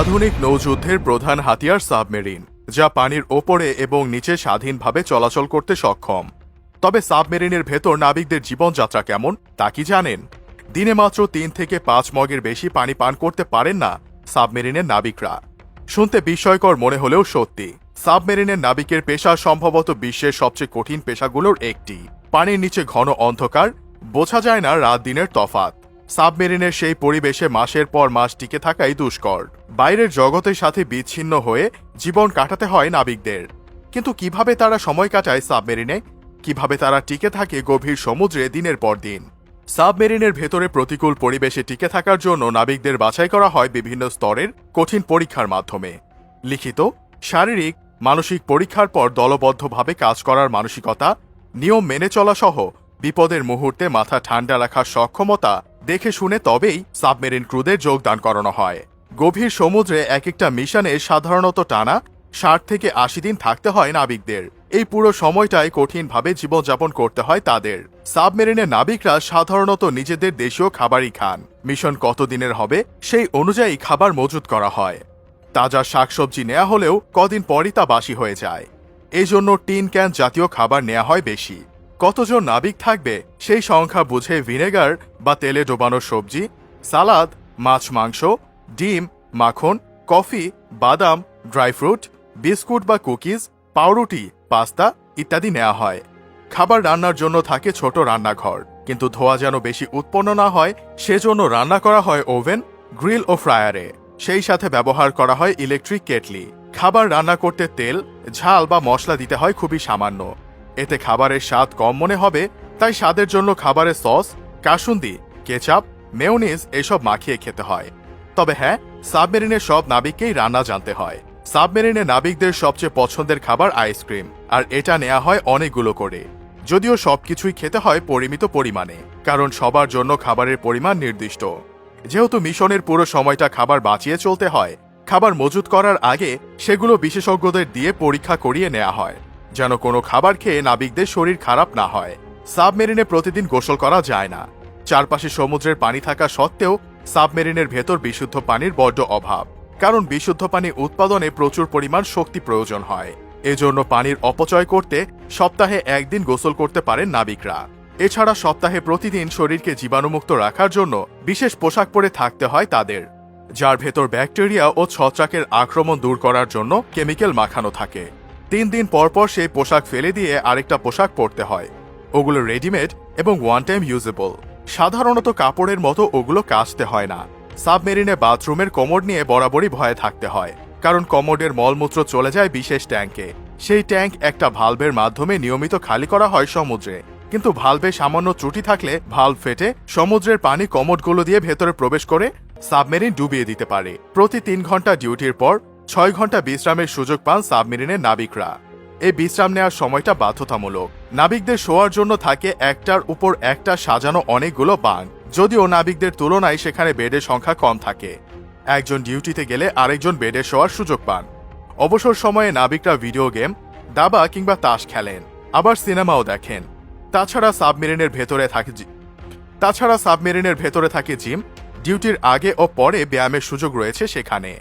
আধুনিক নৌযুদ্ধের প্রধান হাতিয়ার সাবমেরিন, যা পানির ওপরে এবং নিচে স্বাধীনভাবে চলাচল করতে সক্ষম। তবে সাবমেরিনের ভেতর নাবিকদের জীবনযাত্রা কেমন, তা কি জানেন? দিনে মাত্র তিন থেকে পাঁচ মগের বেশি পানি পান করতে পারেন না সাবমেরিনের নাবিকরা। শুনতে বিস্ময়কর মনে হলেও সত্যি, সাবমেরিনের নাবিকের পেশা সম্ভবত বিশ্বের সবচেয়ে কঠিন পেশাগুলোর একটি। পানির নিচে ঘন অন্ধকার, বোঝা যায় না রাত দিনের তফাত সাবমেরিনের সেই পরিবেশে মাসের পর মাস টিকে থাকাই দুষ্কর। বাইরের জগতের সাথে বিচ্ছিন্ন হয়ে জীবন কাটাতে হয় নাবিকদের। কিন্তু কীভাবে তারা সময় কাটায় সাবমেরিনে? কীভাবে তারা টিকে থাকে গভীর সমুদ্রে দিনের পর দিন? সাবমেরিনের ভেতরে প্রতিকূল পরিবেশে টিকে থাকার জন্য নাবিকদের বাছাই করা হয় বিভিন্ন স্তরের কঠিন পরীক্ষার মাধ্যমে। লিখিত, শারীরিক, মানসিক পরীক্ষার পর দলবদ্ধভাবে কাজ করার মানসিকতা, নিয়ম মেনে চলা সহ বিপদের মুহূর্তে মাথা ঠান্ডা রাখার সক্ষমতা দেখে শুনে তবেই সাবমেরিন ক্রুদের যোগদান করানো হয়। গভীর সমুদ্রে এক একটা মিশনে সাধারণত টানা ষাট থেকে আশি দিন থাকতে হয় নাবিকদের। এই পুরো সময়টাই কঠিনভাবে জীবনযাপন করতে হয় তাদের। সাবমেরিনের নাবিকরা সাধারণত নিজেদের দেশীয় খাবারই খান। মিশন কতদিনের হবে সেই অনুযায়ী খাবার মজুত করা হয়। তাজা শাকসবজি নেওয়া হলেও কদিন পরই তা বাসি হয়ে যায়। এই জন্য টিন ক্যান জাতীয় খাবার নেওয়া হয় বেশি। কতজন নাবিক থাকবে সেই সংখ্যা বুঝে ভিনেগার বা তেলে ডোবানো সবজি, সালাদ, মাছ, মাংস, ডিম, মাখন, কফি, বাদাম, ড্রাই ফ্রুট, বিস্কুট বা কুকিজ, পাউরুটি, পাস্তা ইত্যাদি নেওয়া হয়। খাবার রান্নার জন্য থাকে ছোট রান্নাঘর, কিন্তু ধোয়া যেন বেশি উৎপন্ন না হয়, সেজন্য রান্না করা হয় ওভেন, গ্রিল ও ফ্রায়ারে। সেই সাথে ব্যবহার করা হয় ইলেকট্রিক কেটলি। খাবার রান্না করতে তেল, ঝাল বা মশলা দিতে হয় খুবই সামান্য। এতে খাবারের স্বাদ কম মনে হবে, তাই স্বাদের জন্য খাবারের সস, কাসুন্দি, কেচাপ, মেয়োনিজ এসব মাখিয়ে খেতে হয়। তবে হ্যাঁ সাবমেরিনের সব নাবিককেই রান্না জানতে হয়। সাবমেরিনে নাবিকদের সবচেয়ে পছন্দের খাবার আইসক্রিম, আর এটা নেওয়া হয় অনেকগুলো করে। যদিও সবকিছুই খেতে হয় পরিমিত পরিমাণে, কারণ সবার জন্য খাবারের পরিমাণ নির্দিষ্ট। যেহেতু মিশনের পুরো সময়টা খাবার বাঁচিয়ে চলতে হয়, খাবার মজুত করার আগে সেগুলো বিশেষজ্ঞদের দিয়ে পরীক্ষা করিয়ে নেওয়া হয়। যেন কোনো খাবার খেয়ে নাবিকদের শরীর খারাপ না হয়। সাবমেরিনে প্রতিদিন গোসল করা যায় না। চারপাশে সমুদ্রের পানি থাকা সত্ত্বেও সাবমেরিনের ভেতর বিশুদ্ধ পানির বড্ড অভাব, কারণ বিশুদ্ধ পানি উৎপাদনে প্রচুর পরিমাণ শক্তি প্রয়োজন হয়। এজন্য পানির অপচয় করতে সপ্তাহে একদিন গোসল করতে পারেন নাবিকরা। এছাড়া সপ্তাহে প্রতিদিন শরীরকে জীবাণুমুক্ত রাখার জন্য বিশেষ পোশাক পরে থাকতে হয় তাদের, যার ভেতর ব্যাকটেরিয়া ও ছত্রাকের আক্রমণ দূর করার জন্য কেমিক্যাল মাখানো থাকে। তিন দিন পর পর সেই পোশাক ফেলে দিয়ে আরেকটা পোশাক পরতে হয়। ওগুলো রেডিমেড এবং ওয়ান টাইম ইউজেবল সাধারণত কাপড়ের মতো ওগুলো কাচতে হয় না। সাবমেরিনে বাথরুমের কোমর নিয়ে বরাবরই ভয়ে থাকতে হয়, কারণ কমোডের মলমূত্র চলে যায় বিশেষ ট্যাঙ্কে। সেই ট্যাঙ্ক একটা ভালভের মাধ্যমে নিয়মিত খালি করা হয় সমুদ্রে। কিন্তু ভালভে সামান্য ত্রুটি থাকলে ভালভ ফেটে সমুদ্রের পানি কমোডগুলো দিয়ে ভেতরে প্রবেশ করে সাবমেরিন ডুবিয়ে দিতে পারে। প্রতি তিন ঘণ্টা ডিউটির পর ছয় ঘণ্টা বিশ্রামের সুযোগ পান সাবমেরিনের নাবিকরা। এই বিশ্রাম নেওয়ার সময়টা বাধ্যতামূলক। নাবিকদের শোয়ার জন্য থাকে একটার উপর একটা সাজানো অনেকগুলো বাং যদিও নাবিকদের তুলনায় সেখানে বেডের সংখ্যা কম থাকে। একজন ডিউটিতে গেলে আরেকজন বেডে শোয়ার সুযোগ পান। অবসর সময়ে নাবিকরা ভিডিও গেম, দাবা কিংবা তাস খেলেন, আবার সিনেমাও দেখেন। তাছাড়া সাবমেরিনের ভেতরে থাকে তাছাড়া সাবমেরিনের ভেতরে থাকে জিম, ডিউটির আগে ও পরে ব্যায়ামের সুযোগ রয়েছে সেখানে।